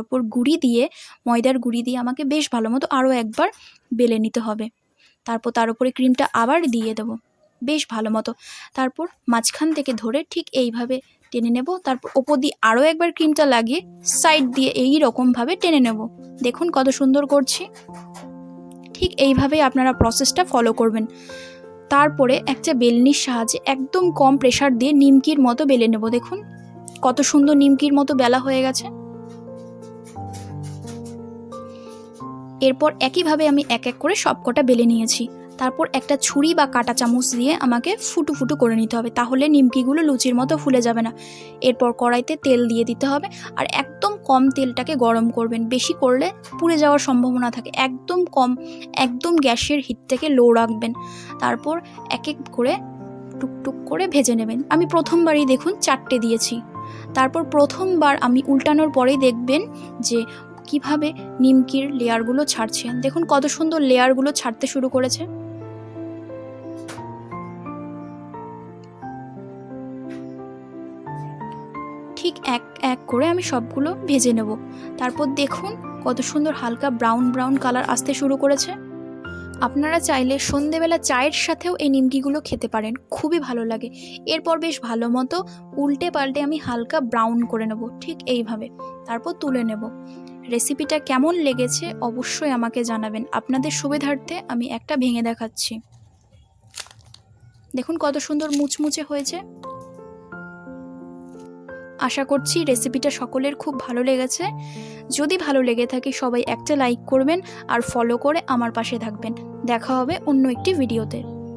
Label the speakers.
Speaker 1: ওপর গুঁড়ি দিয়ে, ময়দার গুঁড়ি দিয়ে আমাকে বেশ ভালো মতো আরও একবার বেলে নিতে হবে। তারপর তার উপরে ক্রিমটা আবার দিয়ে দেবো, বেশ ভালো মতো। তারপর মাঝখান থেকে ধরে ঠিক এইভাবে টেনে নেব। তারপর ওপর দিয়ে আরও একবার ক্রিমটা লাগিয়ে সাইড দিয়ে এই রকমভাবে টেনে নেব। দেখুন কত সুন্দর করছি। ঠিক এইভাবেই আপনারা প্রসেসটা ফলো করবেন। তারপরে একটা বেলনির সাহায্যে একদম কম প্রেশার দিয়ে নিমকির মতো বেলে নেব। দেখুন কত সুন্দর নিমকির মতো বেলা হয়ে গেছে। এরপর একইভাবে আমি এক এক করে সবকটা বেলে নিয়েছি। তারপর একটা ছুরি বা কাঁটা চামচ দিয়ে আমাকে ফুটু ফুটু করে নিতে হবে, তাহলে নিমকিগুলো লুচির মতো ফুলে যাবে না। এরপর কড়াইতে তেল দিয়ে দিতে হবে আর একদম কম তেলটাকে গরম করবেন, বেশি করলে পুড়ে যাওয়ার সম্ভাবনা থাকে। একদম কম, একদম গ্যাসের হিটটাকে লো রাখবেন। তারপর এক এক করে টুকটুক করে ভেজে নেবেন। আমি প্রথমবারই দেখুন চারটে দিয়েছি। তারপর প্রথমবার আমি উল্টানোর পরেই দেখবেন যে কীভাবে নিমকির লেয়ারগুলো ছাড়ছে? দেখুন কত সুন্দর লেয়ারগুলো ছাড়তে শুরু করেছে। ঠিক এক এক করে আমি সবগুলো ভেজে নেব। তারপর দেখুন কত সুন্দর হালকা ব্রাউন ব্রাউন কালার আসতে শুরু করেছে। আপনারা চাইলে সন্ধেবেলা চায়ের সাথেও এই নিমকিগুলো খেতে পারেন, খুবই ভালো লাগে। এরপর বেশ ভালো মতো উল্টে পাল্টে আমি হালকা ব্রাউন করে নেব, ঠিক এইভাবে। তারপর তুলে নেব। রেসিপিটা কেমন লেগেছে অবশ্যই আমাকে জানাবেন। আপনাদের সুবিধার্থে আমি একটা ভেঙে দেখাচ্ছি। দেখুন কত সুন্দর মুচমুচে হয়েছে। আশা করছি রেসিপিটা সকলের খুব ভালো লেগেছে। যদি ভালো লেগে থাকে সবাই একটা লাইক করবেন আর ফলো করে আমার পাশে থাকবেন। দেখা হবে অন্য একটি ভিডিওতে।